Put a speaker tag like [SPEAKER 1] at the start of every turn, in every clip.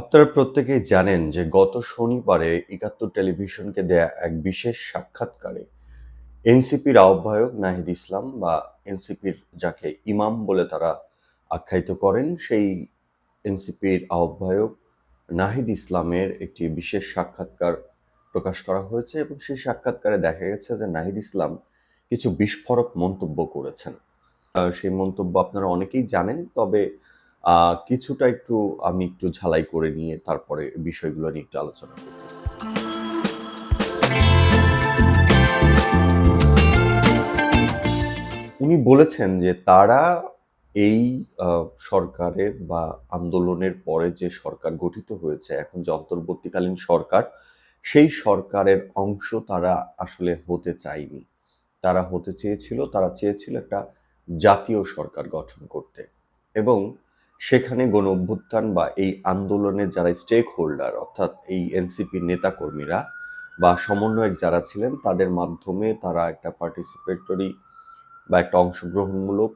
[SPEAKER 1] আপনারা প্রত্যেকেই জানেন যে গত শনিবারে একাত্তর টেলিভিশনকে দেয়া এক বিশেষ সাক্ষাৎকারে এনসিপির আহ্বায়ক নাহিদ ইসলাম বা এনসিপির যাকে ইমাম বলে তারা আখ্যায়িত করেন, সেই এনসিপির আহ্বায়ক নাহিদ ইসলামের একটি বিশেষ সাক্ষাৎকার প্রকাশ করা হয়েছে এবং সেই সাক্ষাৎকারে দেখা গেছে যে নাহিদ ইসলাম কিছু বিস্ফোরক মন্তব্য করেছেন। সেই মন্তব্য আপনারা অনেকেই জানেন, তবে কিছুটা একটু আমি একটু ঝালাই করে নিয়ে তারপরে বিষয়গুলো নিয়ে একটু আলোচনা করতে উনি বলেছেন যে তারা এই সরকারের বা আন্দোলনের পরে যে সরকার গঠিত হয়েছে, এখন যে অন্তর্বর্তীকালীন সরকার, সেই সরকারের অংশ তারা আসলে হতে চায়নি। তারা হতে চেয়েছিল, তারা চেয়েছিল একটা জাতীয় সরকার গঠন করতে। এবং সেখানে গণ অভ্যুত্থান বা এই আন্দোলনের যারা স্টেক হোল্ডার অর্থাৎ এই এনসিপির নেতাকর্মীরা বা সমন্বয়ক যারা ছিলেন, তাদের মাধ্যমে তারা একটা পার্টিসিপেটরি বা একটা অংশগ্রহণমূলক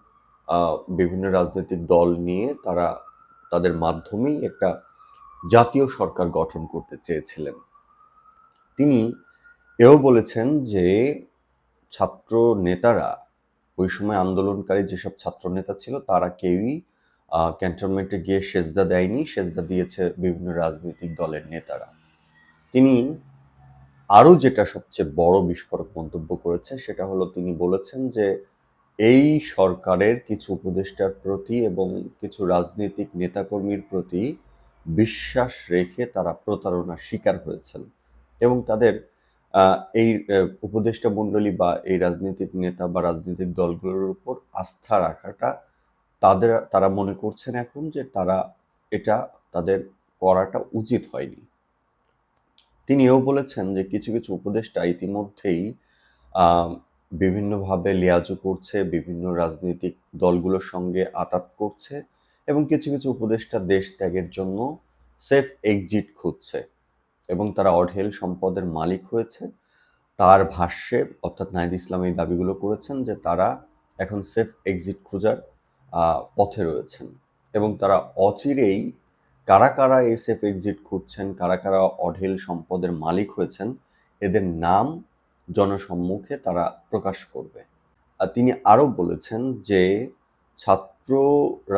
[SPEAKER 1] বিভিন্ন রাজনৈতিক দল নিয়ে তারা তাদের মাধ্যমেই একটা জাতীয় সরকার গঠন করতে চেয়েছিলেন। তিনি এও বলেছেন যে ছাত্র নেতারা ওই সময় আন্দোলনকারী যেসব ছাত্র নেতা ছিল, তারা কেউই ক্যান্টনমেন্টে গিয়ে সেজদা দেয়নি, সেজদা দিয়েছে বিভিন্ন রাজনৈতিক দলের নেতারা। তিনি আরও যেটা সবচেয়ে বড় বিস্ফোরক মন্তব্য করেছে সেটা হলো তিনি বলেছেন যে, এই সরকারের কিছু উপদেষ্টার প্রতি এবং কিছু রাজনৈতিক নেতাকর্মীর প্রতি বিশ্বাস রেখে তারা প্রতারণার শিকার হয়েছেন এবং তাদের এই উপদেষ্টা মণ্ডলী বা এই রাজনৈতিক নেতা বা রাজনৈতিক দলগুলোর উপর আস্থা রাখাটা তাদের, তারা মনে করছেন এখন যে তারা এটা তাদের করাটা উচিত হয়নি। তিনি এও বলেছেন যে কিছু কিছু উপদেষ্টা ইতিমধ্যেই বিভিন্নভাবে লিয়াজু করছে, বিভিন্ন রাজনৈতিক দলগুলোর সঙ্গে আতাত করছে এবং কিছু কিছু উপদেষ্টা দেশ ত্যাগের জন্য সেফ এক্সিট খুঁজছে এবং তারা অঢেল সম্পদের মালিক হয়েছে। তার ভাষ্যে অর্থাৎ নাহিদ ইসলাম এই দাবিগুলো করেছেন যে তারা এখন সেফ এক্সিট খোঁজার পথে রয়েছেন। এবং তারা অচিরেই কারা কারা এই সেফ এক্সিট খুঁজছেন, কারা কারা অঢেল সম্পদের মালিক হয়েছেন, এদের নাম জনসম্মুখে তারা প্রকাশ করবে। আর তিনি আরও বলেছেন যে ছাত্র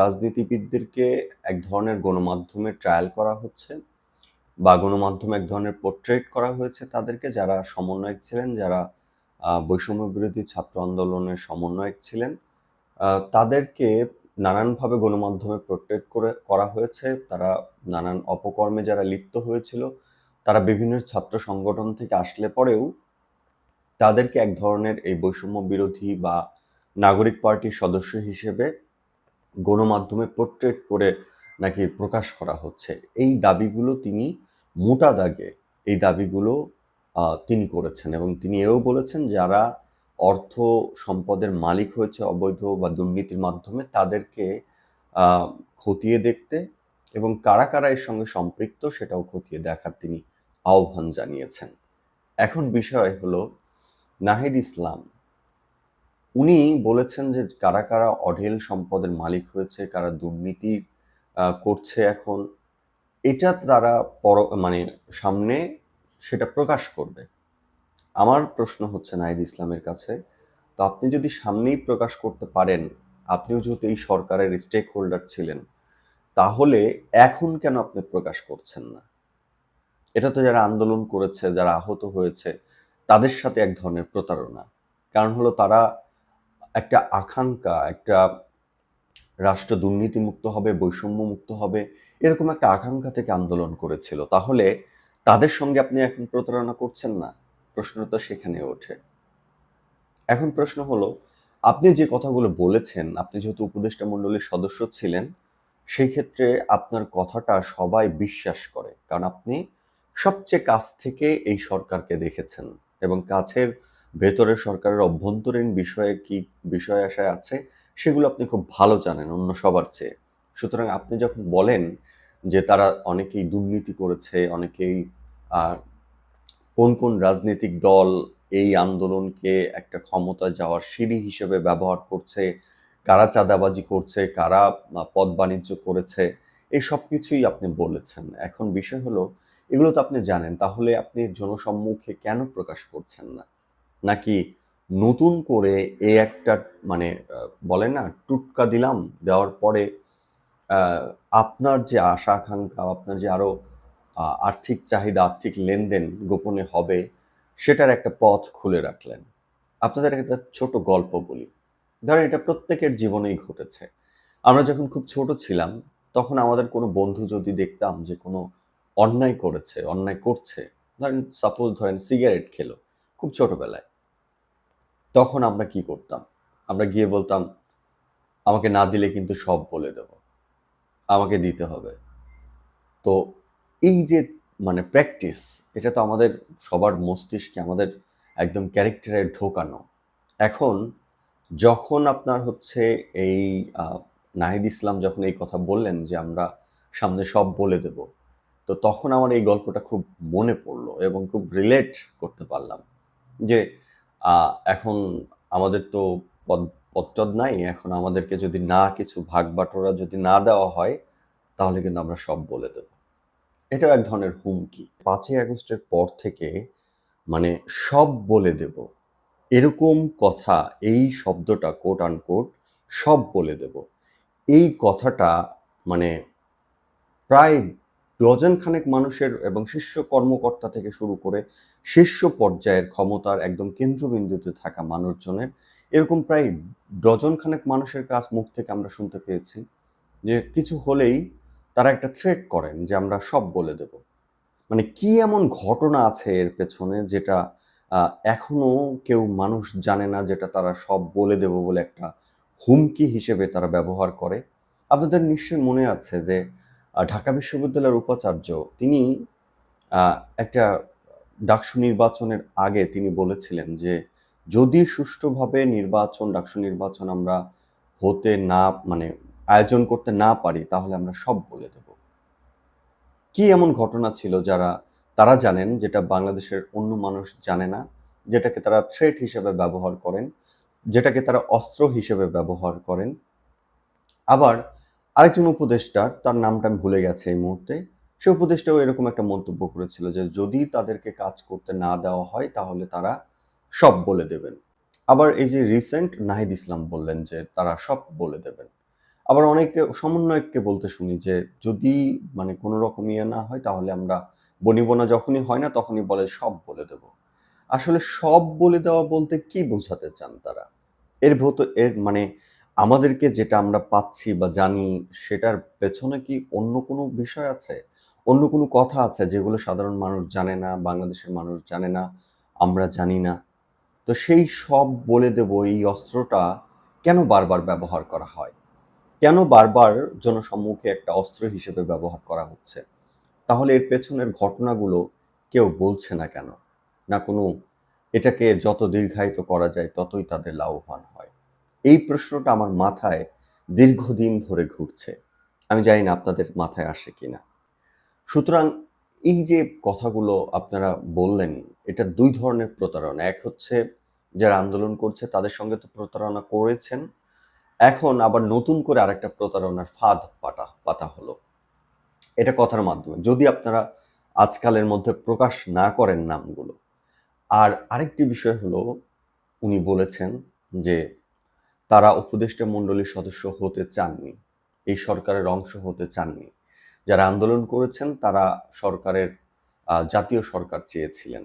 [SPEAKER 1] রাজনীতিবিদদেরকে এক ধরনের গণমাধ্যমে ট্রায়াল করা হচ্ছে বা গণমাধ্যমে এক ধরনের পোর্ট্রেট করা হয়েছে তাদেরকে। যারা সমন্বয়ক ছিলেন, যারা বৈষম্য বিরোধী ছাত্র আন্দোলনের সমন্বয়ক ছিলেন তাদেরকে নানানভাবে গণমাধ্যমে পোর্ট্রেট করে, করা হয়েছে। তারা নানান অপকর্মে যারা লিপ্ত হয়েছিল, তারা বিভিন্ন ছাত্র সংগঠন থেকে আসলে পরেও তাদেরকে এক ধরনের এই বৈষম্য বিরোধী বা নাগরিক পার্টির সদস্য হিসেবে গণমাধ্যমে পোর্ট্রেট করে নাকি প্রকাশ করা হচ্ছে। এই দাবিগুলো তিনি মোটা দাগে, এই দাবিগুলো তিনি করেছেন এবং তিনি এও বলেছেন যারা অর্থ সম্পদের মালিক হয়েছে অবৈধ বা দুর্নীতির মাধ্যমে তাদেরকে খতিয়ে দেখতে এবং কারা কারা এর সঙ্গে সম্পৃক্ত সেটাও খতিয়ে দেখার তিনি আহ্বান জানিয়েছেন। এখন বিষয় হলো, নাহিদ ইসলাম, উনি বলেছেন যে কারা কারা অঢেল সম্পদের মালিক হয়েছে, কারা দুর্নীতি করছে এখন, এটা তারা পর মানে সামনে সেটা প্রকাশ করবে। আমার প্রশ্ন হচ্ছে নাহিদ ইসলামের কাছে, তো আপনি যদি সামনেই প্রকাশ করতে পারেন, আপনিও যেহেতু এই সরকারের স্টেক হোল্ডার ছিলেন, তাহলে এখন কেন আপনি প্রকাশ করছেন না? এটা তো যারা আন্দোলন করেছে, যারা আহত হয়েছে, তাদের সাথে এক ধরনের প্রতারণা। কারণ হলো তারা একটা আকাঙ্ক্ষা, একটা রাষ্ট্র দুর্নীতিমুক্ত হবে বৈষম্য মুক্ত হবে, এরকম একটা আকাঙ্ক্ষা থেকে আন্দোলন করেছিল। তাহলে তাদের সঙ্গে আপনি এখন প্রতারণা করছেন না? প্রশ্ন তো সেখানে ওঠে। এখন প্রশ্ন হলো, আপনি যে কথাগুলো বলেছেন, আপনি যেহেতু উপদেষ্টা মণ্ডলীর সদস্য ছিলেন, সেই ক্ষেত্রে আপনার কথাটা সবাই বিশ্বাস করে। কারণ আপনি সবচেয়ে কাছ থেকে এই সরকারকে দেখেছেন এবং কাছের ভেতরে সরকারের অভ্যন্তরীণ বিষয়ে কি বিষয় আশায় আছে, সেগুলো আপনি খুব ভালো জানেন অন্য সবার চেয়ে। সুতরাং আপনি যখন বলেন যে তারা অনেকেই দুর্নীতি করেছে, অনেকেই কোন কোন রাজনৈতিক দল এই আন্দোলনকে একটা ক্ষমতা যাওয়ার সিঁড়ি হিসেবে ব্যবহার করছে কারা চাঁদাবাজি করছে কারা পদ বাণিজ্য করেছে এই সব কিছুই আপনি বলেছেন। এখন বিষয় হলো এগুলো তো আপনি জানেন তাহলে আপনি জনসম্মুখে কেন প্রকাশ করছেন না? নাকি নতুন করে এ একটা মানে বলে না টুটকা দিলাম দেওয়ার পরে আপনার যে আশা আকাঙ্ক্ষা আপনার যে আরও আহ, আর্থিক চাহিদা, আর্থিক লেনদেন গোপনে হবে, সেটার একটা পথ খুলে রাখলেন। আপনাদের একটা ছোট গল্প বলি। ধরেন এটা প্রত্যেকের জীবনেই ঘটেছে। আমরা যখন খুব ছোট ছিলাম, তখন আমাদের কোনো বন্ধু যদি দেখতাম যে কোনো অন্যায় করেছে, অন্যায় করছে, ধরেন সাপোজ ধরেন সিগারেট খেলো, খুব ছোটবেলায়। তখন আমরা কি করতাম? আমরা গিয়ে বলতাম, আমাকে না দিলে কিন্তু সব বলে দেব। আমাকে দিতে হবে। তো এই যে মানে প্র্যাকটিস এটা তো আমাদের সবার মস্তিষ্কে, আমাদের একদম ক্যারেক্টারে ঢোকানো। এখন যখন আপনার হচ্ছে এই নাহিদ ইসলাম যখন এই কথা বললেন যে আমরা সামনে সব বলে দেব, তো তখন আমার এই গল্পটা খুব মনে পড়ল এবং খুব রিলেট করতে পারলাম যে এখন আমাদের তো পদ পদটদ নাই, এখন আমাদেরকে যদি না কিছু ভাগ বাটোরা যদি না দেওয়া হয়, তাহলে কিন্তু আমরা সব বলে দেব। এটাও এক ধরনের হুমকি। পাঁচই আগস্টের পর থেকে মানে সব বলে দেব। এরকম কথা, এই শব্দটা কোট আন কোট সব বলে দেব। এই কথাটা মানে প্রায় ডজন খানেক মানুষের এবং শীর্ষ কর্মকর্তা থেকে শুরু করে শীর্ষ পর্যায়ের ক্ষমতার একদম কেন্দ্রবিন্দুতে থাকা মানুষজনের এরকম প্রায় ডজন খানেক মানুষের কাছ মুখ থেকে আমরা শুনতে পেয়েছি যে কিছু হলেই তারা একটা থ্রেট করেন যে আমরা সব বলে দেব। মানে কি এমন ঘটনা আছে এর পেছনে যেটা আহ, এখনও কেউ মানুষ জানে না যেটা তারা সব বলে দেব বলে একটা হুমকি হিসেবে তারা ব্যবহার করে? আপনাদের নিশ্চয়ই মনে আছে যে ঢাকা বিশ্ববিদ্যালয়ের উপাচার্য তিনি একটা ডাকসু নির্বাচনের আগে তিনি বলেছিলেন যে যদি সুষ্ঠুভাবে নির্বাচন ডাকসু নির্বাচন আমরা হতে না মানে আয়োজন করতে না পারি, তাহলে আমরা সব বলে দেব। কি এমন ঘটনা ছিল যারা, তারা জানেন যেটা বাংলাদেশের অন্য মানুষ জানে না, যেটাকে তারা থ্রেট হিসেবে ব্যবহার করেন, যেটাকে তারা অস্ত্র হিসেবে ব্যবহার করেন? আবার আরেকজন উপদেষ্টা, তার নামটা আমি ভুলে গেছে এই মুহূর্তে, সে উপদেষ্টাও এরকম একটা মন্তব্য করেছিল যে যদি তাদেরকে কাজ করতে না দেওয়া হয়, তাহলে তারা সব বলে দেবেন। আবার এই যে রিসেন্ট নাহিদ ইসলাম বললেন যে তারা সব বলে দেবেন। আবার অনেকে সমন্বয়ককে বলতে শুনি যে, যদি মানে কোনো রকম ইয়ে না হয়, তাহলে আমরা বনিবনা যখনই হয় না, তখনই বলে সব বলে দেব। আসলে সব বলে দেওয়া বলতে কি বোঝাতে চান তারা? এর ভূত, এর মানে আমাদেরকে যেটা আমরা পাচ্ছি বা জানি, সেটার পেছনে কি অন্য কোনো বিষয় আছে? অন্য কোনো কথা আছে যেগুলো সাধারণ মানুষ জানে না, বাংলাদেশের মানুষ জানে না, আমরা জানি না? তো সেই সব বলে দেব, এই অস্ত্রটা কেন বারবার ব্যবহার করা হয়? কেন বারবার জনসম্মুখে একটা অস্ত্র হিসেবে ব্যবহার করা হচ্ছে? তাহলে এর পেছনের ঘটনাগুলো কেউ বলছে না কেন? না কোনো এটাকে যত দীর্ঘায়িত করা যায়, ততই তাদের লাভবান হয়। এই প্রশ্নটা আমার মাথায় দীর্ঘদিন ধরে ঘুরছে। আমি জানি না আপনাদের মাথায় আসে কি না সুতরাং এই যে কথাগুলো আপনারা বললেন, এটা দুই ধরনের প্রতারণা। এক হচ্ছে যারা আন্দোলন করছে, তাদের সঙ্গে তো প্রতারণা করেছেন। এখন আবার নতুন করে আরেকটা প্রতারণার ফাঁদ পাতা পাতা হলো। এটা কথার মাধ্যমে। যদি আপনারা আজকালের মধ্যে প্রকাশ না করেন নামগুলো। আর আরেকটি বিষয় হলো, উনি বলেছেন যে তারা উপদেষ্টা মণ্ডলীর সদস্য হতে চাননি। এই সরকারের অংশ হতে চাননি। যারা আন্দোলন করেছেন, তারা সরকারের জাতীয় সরকার চেয়েছিলেন।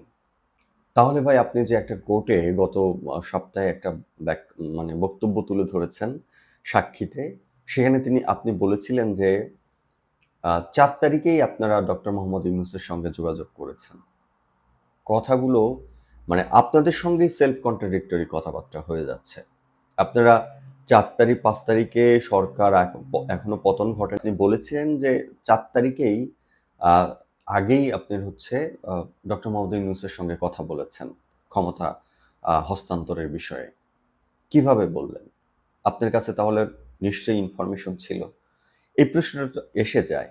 [SPEAKER 1] তাহলে ভাই আপনি যে একটা কোর্টে গত সপ্তাহে একটা ব্যাক- মানে বক্তব্য তুলে ধরেছেন সাক্ষীতে, সেখানে তিনি, আপনি বলেছিলেন যে চার তারিখেই আপনারা ডক্টর মোহাম্মদ ইউনুসের সঙ্গে যোগাযোগ করেছেন। কথাগুলো মানে আপনাদের সঙ্গেই সেলফ কন্ট্রাডিক্টরি কথাবার্তা হয়ে যাচ্ছে। আপনারা চার তারিখ, পাঁচ তারিখে সরকার এখনও পতন ঘটেনি। বলেছেন যে, চার তারিখেই আগেই আপনি হচ্ছে ডক্টর মোহাম্মদ ইউনুসের সঙ্গে কথা বলেছেন ক্ষমতা হস্তান্তরের বিষয়ে। কীভাবে বললেন? আপনার কাছে তাহলে নিশ্চয়ই ইনফরমেশন ছিল। এই প্রশ্নটা এসে যায়।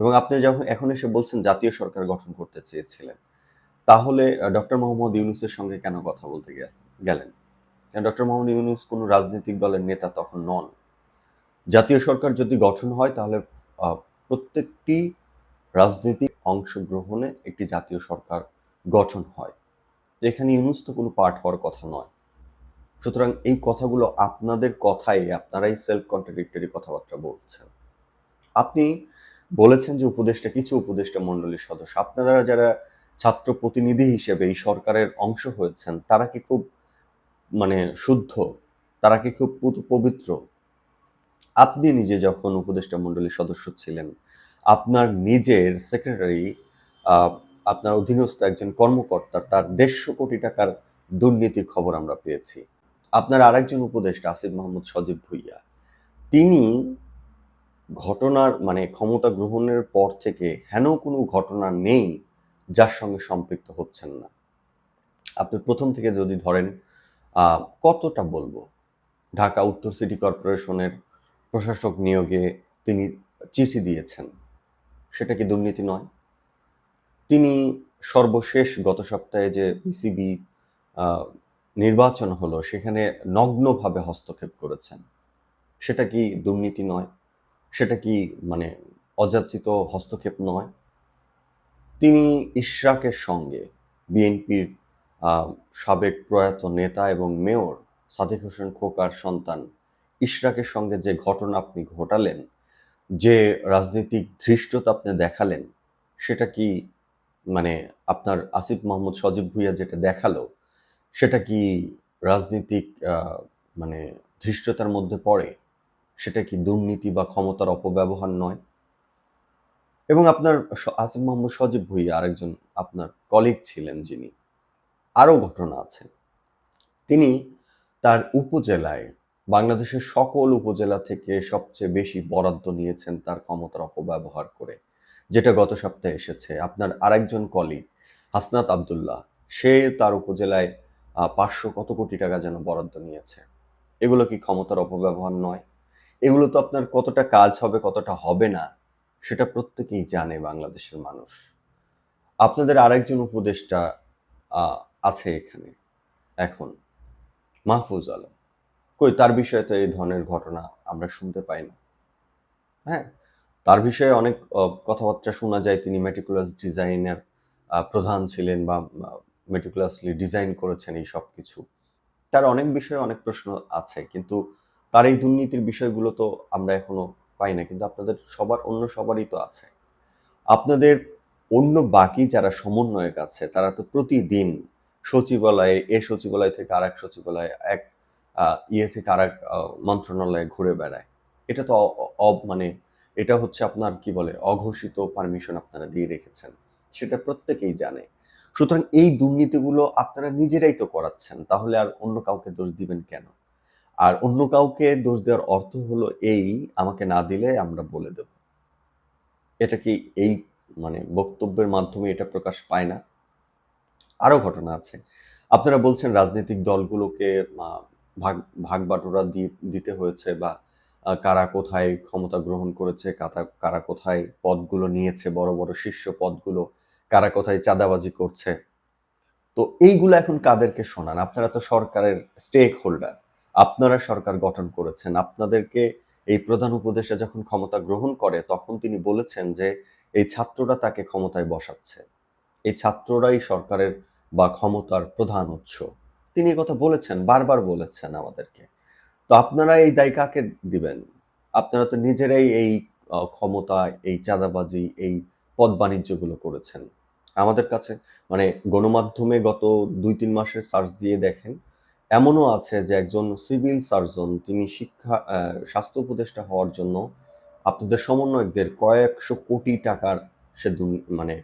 [SPEAKER 1] এবং আপনি যখন, এখন এসে বলছেন জাতীয় সরকার গঠন করতে চেয়েছিলেন, তাহলে ডক্টর মোহাম্মদ ইউনুসের সঙ্গে কেন কথা বলতে গেলেন? ডক্টর মোহাম্মদ ইউনুস কোনো রাজনৈতিক দলের নেতা তখন নন। জাতীয় সরকার যদি গঠন হয় তাহলে প্রত্যেকটি রাজনৈতিক অংশগ্রহণে একটি জাতীয় সরকার গঠন হয়, যেখানে ইউনুস তো কোনো পার্ট হওয়ার কথা নয়। সুতরাং এই কথাগুলো আপনাদের কথাই আপনারাই সেলফ কন্ট্রাডিক্টরি কথাবার্তা বলছেন। আপনি বলেছেন যে উপদেষ্টা, কিছু উপদেষ্টা মণ্ডলীর সদস্য, আপনারা যারা ছাত্র প্রতিনিধি হিসেবে এই সরকারের অংশ হয়েছেন, তারা কি খুব মানে শুদ্ধ? তারা কি খুব পবিত্র? আপনি নিজে যখন উপদেষ্টা মণ্ডলীর সদস্য ছিলেন আপনার নিজের সেক্রেটারি আপনার অধীনস্থ একজন কর্মকর্তা, তার দেড়শো কোটি টাকার দুর্নীতির খবর আমরা পেয়েছি। আপনার আরেকজন উপদেষ্টা, আসিফ মাহমুদ সজীব ভুইয়া, তিনি ঘটনার মানে ক্ষমতা গ্রহণের পর থেকে হেন কোনো ঘটনা নেই যার সঙ্গে সম্পৃক্ত হচ্ছেন না। আপনি প্রথম থেকে যদি ধরেন কতটা বলব? ঢাকা উত্তর সিটি কর্পোরেশনের প্রশাসক নিয়োগে তিনি চিঠি দিয়েছেন। সেটা কি দুর্নীতি নয়। তিনি সর্বশেষ গত সপ্তাহে যে বিসিবি নির্বাচন হলো, সেখানে নগ্নভাবে হস্তক্ষেপ করেছেন। সেটা কি দুর্নীতি নয়? সেটা কি মানে অযাচিত হস্তক্ষেপ নয়? তিনি ইশরাকের সঙ্গে বিএনপির সাবেক প্রয়াত নেতা এবং মেয়র সাদিক হোসেন খোকার সন্তান ইশরাকের সঙ্গে যে ঘটনা আপনি ঘটালেন যে রাজনৈতিক ধৃষ্টতা আপনি দেখালেন, সেটা কি মানে আপনার আসিফ মোহাম্মদ সজীব ভুইয়া যেটা দেখাল, সেটা কি রাজনৈতিক মানে ধৃষ্টতার মধ্যে পড়ে? সেটা কি দুর্নীতি বা ক্ষমতার অপব্যবহার নয়? এবং আপনার আসিফ মোহাম্মদ সজীব ভুইয়া আরেকজন আপনার কলিগ ছিলেন যিনি। আরও ঘটনা আছে। তিনি তার উপজেলায় বাংলাদেশের সকল উপজেলা থেকে সবচেয়ে বেশি বরাদ্দ নিয়েছেন তার ক্ষমতার অপব্যবহার করে, যেটা গত সপ্তাহে এসেছে। আপনার আরেকজন কলিগ হাসনাত আবদুল্লাহ, সে তার উপজেলায় পাঁচশো কত কোটি টাকা যেন বরাদ্দ নিয়েছে। এগুলো কি ক্ষমতার অপব্যবহার নয়? এগুলো তো আপনার কতটা কাজ হবে, কতটা হবে না, সেটা প্রত্যেকেই জানে বাংলাদেশের মানুষ। আপনাদের আরেকজন উপদেষ্টা আছে এখানে, এখন, মাহফুজ আলম। কই, তার বিষয়ে তো এই ধরনের ঘটনা আমরা শুনতে পাই না। হ্যাঁ তার বিষয়ে অনেক কথাবার্তা শোনা যায়। তিনি মেটিকুলাস ডিজাইনের প্রধান ছিলেন বা মেটিকুলাসলি ডিজাইন করেছেন এই সব কিছু। তার অনেক বিষয়ে অনেক প্রশ্ন আছে, কিন্তু তার এই দুর্নীতির বিষয়গুলো তো আমরা এখনও পাই না। কিন্তু আপনাদের সবার, অন্য সবারই তো আছে। আপনাদের অন্য বাকি যারা সমন্বয়ক আছে, তারা তো প্রতিদিন সচিবালয়ে, এ সচিবালয় থেকে আরেক সচিবালয়ে এক ইয়ে থেকে আরেক আহ, মন্ত্রণালয়ে ঘুরে বেড়ায়। এটা তো মানে এটা হচ্ছে আপনার কি বলে অঘোষিত পারমিশন আপনারা দিয়ে রেখেছেন। সেটা প্রত্যেকেই জানে। সুতরাং এই দুর্নীতিগুলো আপনারা নিজেরাই তো করাচ্ছেন তাহলে আর অন্য কাউকে দোষ দিবেন কেন? আর অন্য কাউকে দোষ দেওয়ার অর্থ হলো এই আমাকে না দিলে আমরা বলে দেব। এটা কি এই মানে বক্তব্যের মাধ্যমে এটা প্রকাশ পায় না? আরও ঘটনা আছে। আপনারা বলছেন রাজনৈতিক দলগুলোকে ভাগ ভাগ বাটোরা দিতে হয়েছে বা কারা কোথায় ক্ষমতা গ্রহণ করেছে কারা কারা কোথায় পদগুলো নিয়েছে, বড় বড় শীর্ষ পদগুলো, কারা কোথায় চাঁদাবাজি করছে। তো এইগুলো এখন কাদেরকে শোনান। আপনারা তো সরকারের স্টেক হোল্ডার আপনারা সরকার গঠন করেছেন। আপনাদেরকে এই প্রধান উপদেষ্টা যখন ক্ষমতা গ্রহণ করে, তখন তিনি বলেছেন যে, এই ছাত্ররা তাকে ক্ষমতায় বসাচ্ছে। এই ছাত্ররাই সরকারের বা ক্ষমতার প্রধান উৎস। তিনি কথা বলেছেন, বারবার বলেছেন আমাদেরকে। তো আপনারা এই দায় কাকে দিবেন? আপনারা তো নিজেরাই এই ক্ষমতা, এই চাঁদাবাজি, এই পদ বাণিজ্যগুলো করেছেন। আমাদের কাছে মানে গণমাধ্যমে গত দুই তিন মাসের সার্চ দিয়ে দেখেন, এমনও আছে যে একজন সিভিল সার্জন, তিনি শিক্ষা স্বাস্থ্য উপদেষ্টা হওয়ার জন্য আপনাদের সমন্বয়কদের কয়েকশো কোটি টাকার সে মানে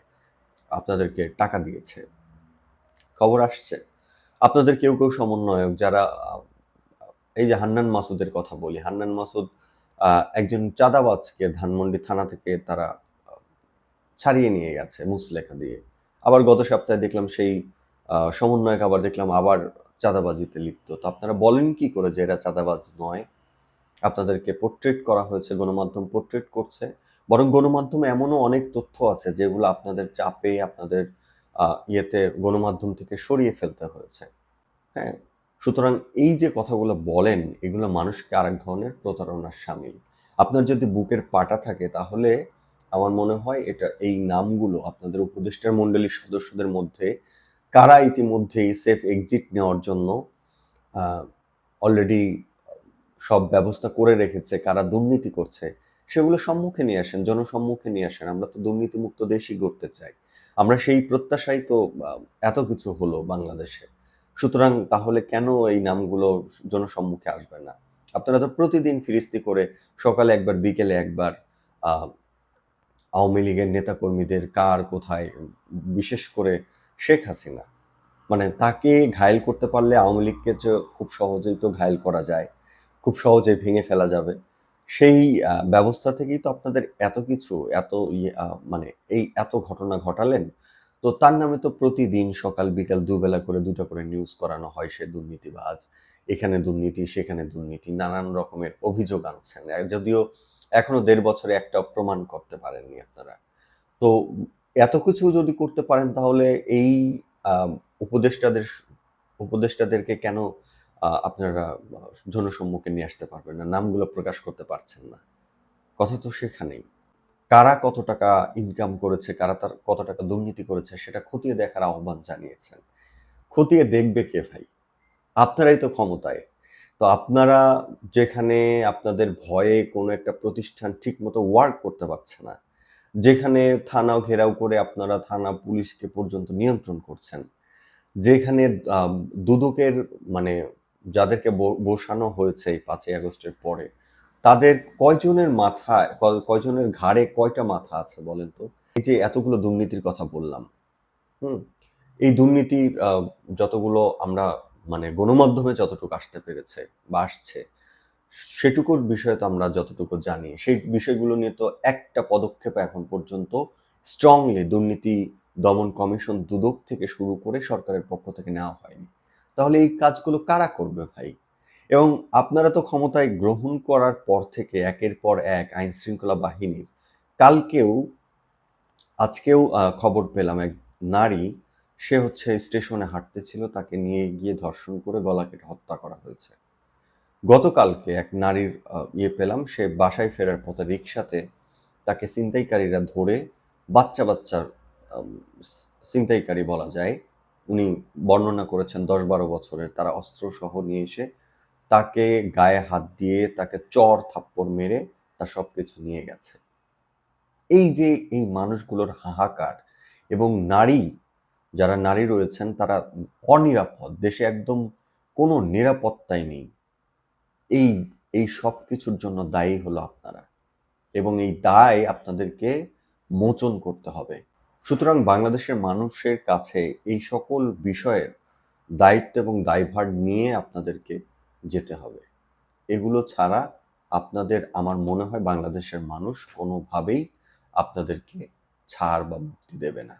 [SPEAKER 1] আপনাদেরকে টাকা দিয়েছে। খবর আসছে। আপনাদের কেউ কেউ সমন্বয়ক যারা, এই যে হান্নান মাসুদের কথা বলি, হান্নান মাসুদ একজন চাঁদাবাজকে ধানমন্ডি থানা থেকে তারা, ছাড়িয়ে নিয়ে গেছে মুসলেখা দিয়ে। আবার গত সপ্তাহে দেখলাম সেই সমন্বয়ক আবার দেখলাম আবার চাঁদাবাজিতে লিপ্ত। তো আপনারা বলেন কি করে যে এরা চাঁদাবাজ নয়? আপনাদেরকে পোর্ট্রেট করা হয়েছে, গণমাধ্যম পোর্ট্রেট করছে। বরং গণমাধ্যমে এমনও অনেক তথ্য আছে যেগুলো আপনাদের চাপে, আপনাদের ইয়েতে গণমাধ্যম থেকে সরিয়ে ফেলতে হয়েছে। হ্যাঁ সুতরাং এই যে কথাগুলো বলেন, এগুলো মানুষকে আরেক ধরনের প্রতারণার সামিল। আপনার যদি বুকের পাটা থাকে, তাহলে আমার মনে হয় এটা, এই নামগুলো আপনাদের উপদেষ্টার মণ্ডলীর সদস্যদের মধ্যে, কারা ইতিমধ্যেই সেফ এক্সিট নেওয়ার জন্য অলরেডি সব ব্যবস্থা করে রেখেছে, কারা দুর্নীতি করছে, সেগুলো সম্মুখে নিয়ে আসেন, জনসম্মুখে নিয়ে আসেন। আমরা তো দুর্নীতিমুক্ত দেশই গড়তে চাই। আমরা সেই প্রত্যাশাই তো এত কিছু হলো বাংলাদেশে। সুতরাং তাহলে কেন এই নামগুলো জনসম্মুখে আসবে না? আপনারা তো প্রতিদিন ফিরিস্তি করে সকালে একবার, বিকেলে একবার আওয়ামী লীগের নেতাকর্মীদের কার কোথায়, বিশেষ করে শেখ হাসিনা। মানে তাকে ঘায়েল করতে পারলে আওয়ামী লীগকে খুব সহজেই তো ঘায়েল করা যায়। খুব সহজেই ভেঙে ফেলা যাবে। সেই ব্যবস্থা থেকেই তো আপনাদের এত কিছু, এত ইয়ে মানে এই এত ঘটনা ঘটালেন। তো তার নামে তো প্রতিদিন সকাল, বিকাল দুবেলা করে দুটো করে নিউজ করানো হয় সে দুর্নীতিবাজ। এখানে দুর্নীতি, সেখানে দুর্নীতি, নানান রকমের অভিযোগ আনছেন। যদিও এখনও দেড় বছরে একটা প্রমাণ করতে পারেননি আপনারা। তো এত কিছু যদি করতে পারেন তাহলে এই উপদেষ্টাদের, উপদেষ্টাদেরকে কেন আপনারা জনসম্মুখে নিয়ে আসতে পারবেন না, নামগুলো প্রকাশ করতে পারছেন না। কথা তো সেখানেই। কারা কত টাকা ইনকাম করেছে, কারা তার কত টাকা দুর্নীতি করেছে, সেটা খতিয়ে দেখার আহ্বান জানিয়েছেন। খতিয়ে দেখবে কে ভাই? আপনারাই তো ক্ষমতায়। তো আপনারা যেখানে আপনাদের ভয়ে কোনো একটা প্রতিষ্ঠান ঠিকমতো ওয়ার্ক করতে পারছে না, যেখানে থানাও ঘেরাও করে আপনারা থানা পুলিশকে পর্যন্ত নিয়ন্ত্রণ করছেন, যেখানে দুদকের মানে যাদেরকে বসানো হয়েছে এই পাঁচই আগস্টের পরে তাদের কয়জনের মাথায় কয়জনের ঘাড়ে কয়টা মাথা আছে বলেন তো? এই যে এতগুলো দুর্নীতির কথা বললাম হুম? এই দুর্নীতি আহ, যতগুলো আমরা মানে গণমাধ্যমে যতটুকু আসতে পেরেছে বা আসছে সেটুকুর বিষয়ে তো আমরা যতটুকু জানি সেই বিষয়গুলো নিয়ে তো একটা পদক্ষেপ এখন পর্যন্ত স্ট্রংলি দুর্নীতি দমন কমিশন দুদক থেকে শুরু করে সরকারের পক্ষ থেকে নেওয়া হয়নি। তাহলে এই কাজগুলো কারা করবে ভাই? এবং আপনারা তো ক্ষমতায় গ্রহণ করার পর থেকে একের পর এক আইন শৃঙ্খলা বাহিনীর, কালকেও, আজকেও খবর পেলাম এক নারী, সে হচ্ছে স্টেশনে হাঁটতেছিল, তাকে নিয়ে গিয়ে ধর্ষণ করে গলা কেটে হত্যা করা হয়েছে। গতকালকে এক নারীর ইয়ে পেলাম, সে বাসায় ফেরার পথে রিক্সাতে তাকে ছিনতাইকারীরা ধরে বাচ্চা বাচ্চার ছিনতাইকারী বলা যায় উনি বর্ণনা করেছেন দশ বারো বছরের, তারা অস্ত্রসহ নিয়ে এসে তাকে গায়ে হাত দিয়ে তাকে চর থাপ্পড় মেরে তার সব কিছু নিয়ে গেছে। এই যে এই মানুষগুলোর হাহাকার এবং নারী, যারা নারী রয়েছেন, তারা অনিরাপদ, দেশে একদম কোনো নিরাপত্তাই নেই। এই এই সব কিছুর জন্য দায়ী হলো আপনারা এবং এই দায় আপনাদেরকে মোচন করতে হবে। সুতরাং বাংলাদেশের মানুষের কাছে এই সকল বিষয়ের দায়িত্ব এবং দায়ভার নিয়ে আপনাদেরকে যেতে হবে। এগুলো ছাড়া আপনাদের, আমার মনে হয় বাংলাদেশের মানুষ কোনোভাবেই আপনাদেরকে ছাড় বা মুক্তি দেবে না।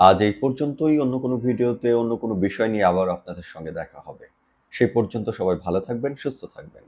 [SPEAKER 1] আজ এই পর্যন্তই, অন্য কোনো ভিডিওতে, অন্য কোনো বিষয় নিয়ে আবার আপনাদের সঙ্গে দেখা হবে। সেই পর্যন্ত সবাই ভালো থাকবেন, সুস্থ থাকবেন।